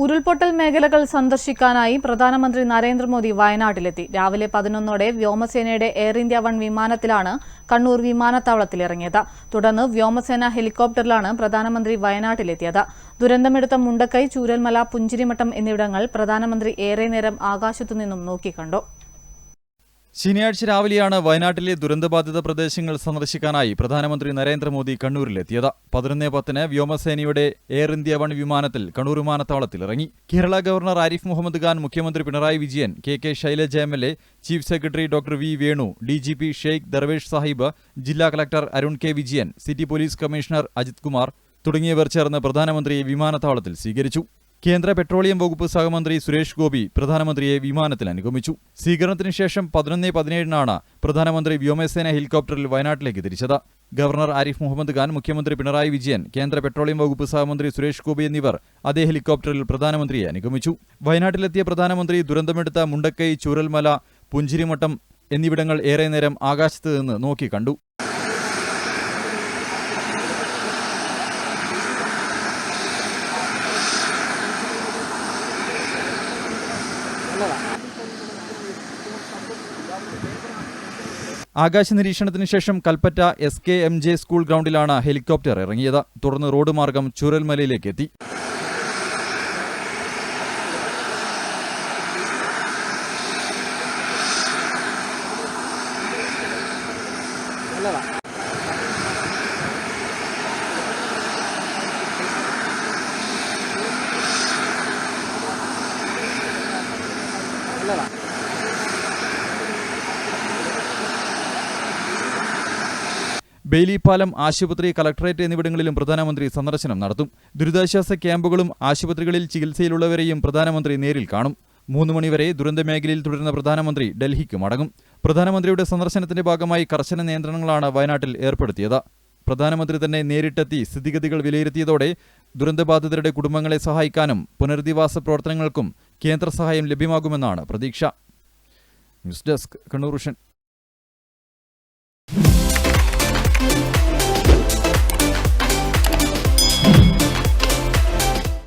ഉരുൾപൊട്ടൽ മേഖലകൾ സന്ദർശിക്കാനായി പ്രധാനമന്ത്രി നരേന്ദ്രമോദി വയനാട്ടിലെത്തി. രാവിലെ പതിനൊന്നോടെ വ്യോമസേനയുടെ എയർ ഇന്ത്യ വൺ വിമാനത്തിലാണ് കണ്ണൂർ വിമാനത്താവളത്തിലിറങ്ങിയത്. തുടർന്ന് വ്യോമസേന ഹെലികോപ്റ്ററിലാണ് പ്രധാനമന്ത്രി വയനാട്ടിലെത്തിയത്. ദുരന്തമെടുത്ത മുണ്ടക്കൈ ചൂരൽമല പുഞ്ചിരിമട്ടം എന്നിവിടങ്ങൾ പ്രധാനമന്ത്രി ഏറെ നേരം ആകാശത്തുനിന്നും നോക്കിക്കണ്ടു. ശനിയാഴ്ച രാവിലെയാണ് വയനാട്ടിലെ ദുരന്തബാധിത പ്രദേശങ്ങൾ സന്ദർശിക്കാനായി പ്രധാനമന്ത്രി നരേന്ദ്രമോദി കണ്ണൂരിലെത്തിയത്. പതിനൊന്ന് പത്തിന് വ്യോമസേനയുടെ എയർ ഇന്ത്യ വൺ വിമാനത്തിൽ കണ്ണൂർ വിമാനത്താവളത്തിൽ ഇറങ്ങി. കേരള ഗവർണർ ആരിഫ് മുഹമ്മദ് ഖാൻ മുഖ്യമന്ത്രി Pinarayi Vijayan K K Shailaja M L A chief secretary doctor V Venu D G P Sheikh Darvesh Saheb ജില്ലാ collector Arun K Vijayan city police commissioner Ajith Kumar തുടങ്ങിയവർ ചേർന്ന് പ്രധാനമന്ത്രിയെ വിമാനത്താവളത്തിൽ സ്വീകരിച്ചു. കേന്ദ്ര പെട്രോളിയം വകുപ്പ് സഹമന്ത്രി സുരേഷ് ഗോപി പ്രധാനമന്ത്രിയെ വിമാനത്തിൽ അനുഗമിച്ചു. സ്വീകരണത്തിന് ശേഷം പതിനൊന്ന് പതിനേഴിനാണ് പ്രധാനമന്ത്രി വ്യോമസേന ഹെലികോപ്റ്ററിൽ വയനാട്ടിലേക്ക് തിരിച്ചത്. ഗവർണർ ആരിഫ് മുഹമ്മദ് ഖാൻ മുഖ്യമന്ത്രി പിണറായി വിജയൻ കേന്ദ്ര പെട്രോളിയം വകുപ്പ് സഹമന്ത്രി സുരേഷ് ഗോപി എന്നിവർ അതേ ഹെലികോപ്റ്ററിൽ പ്രധാനമന്ത്രിയെ അനുഗമിച്ചു. വയനാട്ടിലെത്തിയ പ്രധാനമന്ത്രി ദുരന്തമെടുത്ത മുണ്ടക്കൈ ചൂരൽമല പുഞ്ചിരിമട്ടം എന്നിവിടങ്ങൾ ഏറെ നേരം ആകാശത്ത് നിന്ന് നോക്കി കണ്ടു. ആകാശ നിരീക്ഷണത്തിന് ശേഷം Kalpetta S K M J school ഗ്രൗണ്ടിലാണ് helicopter ഇറങ്ങിയത്. തുടർന്ന് റോഡ് മാർഗം ചുരൽമലയിലേക്ക് എത്തി. ബെയിലി പാലം ആശുപത്രി കളക്ടറേറ്റ് എന്നിവിടങ്ങളിലും പ്രധാനമന്ത്രി സന്ദർശനം നടത്തും. ദുരിതാശ്വാസ ക്യാമ്പുകളും ആശുപത്രികളിൽ ചികിത്സയിലുള്ളവരെയും പ്രധാനമന്ത്രി നേരിൽ കാണും. മൂന്ന് മണിവരെ ദുരന്തമേഖലയിൽ തുടരുന്ന പ്രധാനമന്ത്രി ഡൽഹിക്ക് മടങ്ങും പ്രധാനമന്ത്രിയുടെ സന്ദർശനത്തിന്റെ ഭാഗമായി കർശന നിയന്ത്രണങ്ങളാണ് വയനാട്ടിൽ ഏർപ്പെടുത്തിയത്. പ്രധാനമന്ത്രി തന്നെ നേരിട്ടെത്തി സ്ഥിതിഗതികൾ വിലയിരുത്തിയതോടെ ദുരന്തബാധിതരുടെ കുടുംബങ്ങളെ സഹായിക്കാനും പുനരധിവാസ പ്രവർത്തനങ്ങൾക്കും കേന്ദ്ര സഹായം ലഭ്യമാകുമെന്നാണ് പ്രതീക്ഷ. News desk Kannur